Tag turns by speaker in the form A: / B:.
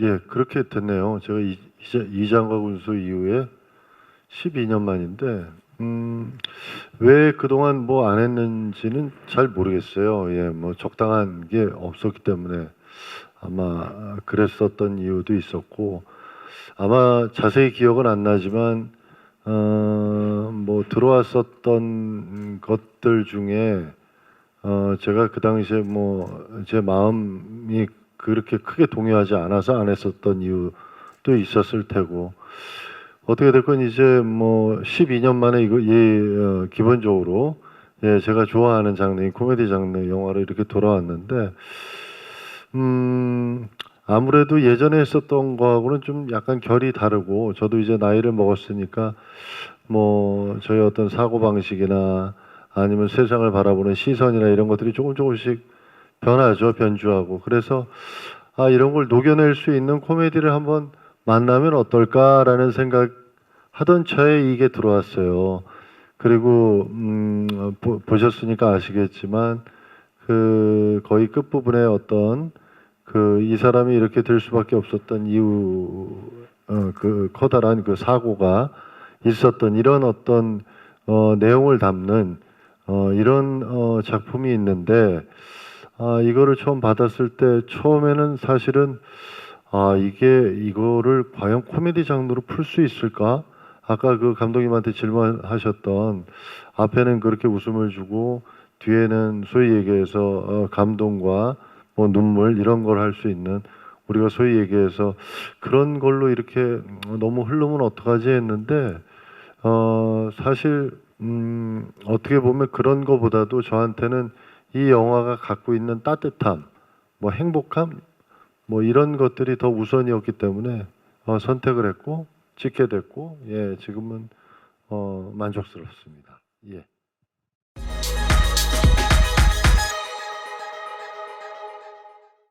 A: 예, 그렇게 됐네요. 제가 이장과 군수 이후에 12년 만인데, 음, 왜 그동안 뭐 안 했는지는 잘 모르겠어요. 예, 뭐 적당한 게 없었기 때문에 아마 그랬었던 이유도 있었고, 아마 자세히 기억은 안 나지만, 어, 뭐 들어왔었던 것들 중에, 어, 제가 그 당시에 뭐 제 마음이 그렇게 크게 동요하지 않아서 안 했었던 이유도 있었을 테고 어떻게 될건 이제 뭐 12년 만에 이거 예 어, 기본적으로 예 제가 좋아하는 장르인 코미디 장르 영화로 이렇게 돌아왔는데 음 아무래도 예전에 했었던 거하고는 좀 약간 결이 다르고 저도 이제 나이를 먹었으니까 뭐 저희 어떤 사고 방식이나 아니면 세상을 바라보는 시선이나 이런 것들이 조금 조금씩 변하죠 변주하고. 그래서 아 이런 걸 녹여낼 수 있는 코미디를 한번 만나면 어떨까라는 생각 하던 차에 이게 들어왔어요. 그리고 음, 어, 보, 보셨으니까 아시겠지만 그 거의 끝 부분에 어떤 그 이 사람이 이렇게 될 수밖에 없었던 이유 어, 그 커다란 그 사고가 있었던 이런 어떤 어, 내용을 담는 어, 이런 어, 작품이 있는데 아, 이거를 처음 받았을 때 처음에는 사실은 아, 이게 이거를 과연 코미디 장르로 풀 수 있을까? 아까 그 감독님한테 질문하셨던 앞에는 그렇게 웃음을 주고 뒤에는 소위 얘기해서 어, 감동과 뭐 눈물 이런 걸 할 수 있는 우리가 소위 얘기해서 그런 걸로 이렇게 너무 흐르면 어떡하지 했는데 어 사실 음 어떻게 보면 그런 거보다도 저한테는 이 영화가 갖고 있는 따뜻함 뭐 행복함 뭐 이런 것들이 더 우선이었기 때문에 어, 선택을 했고 찍게 됐고 예 지금은 어 만족스럽습니다 예.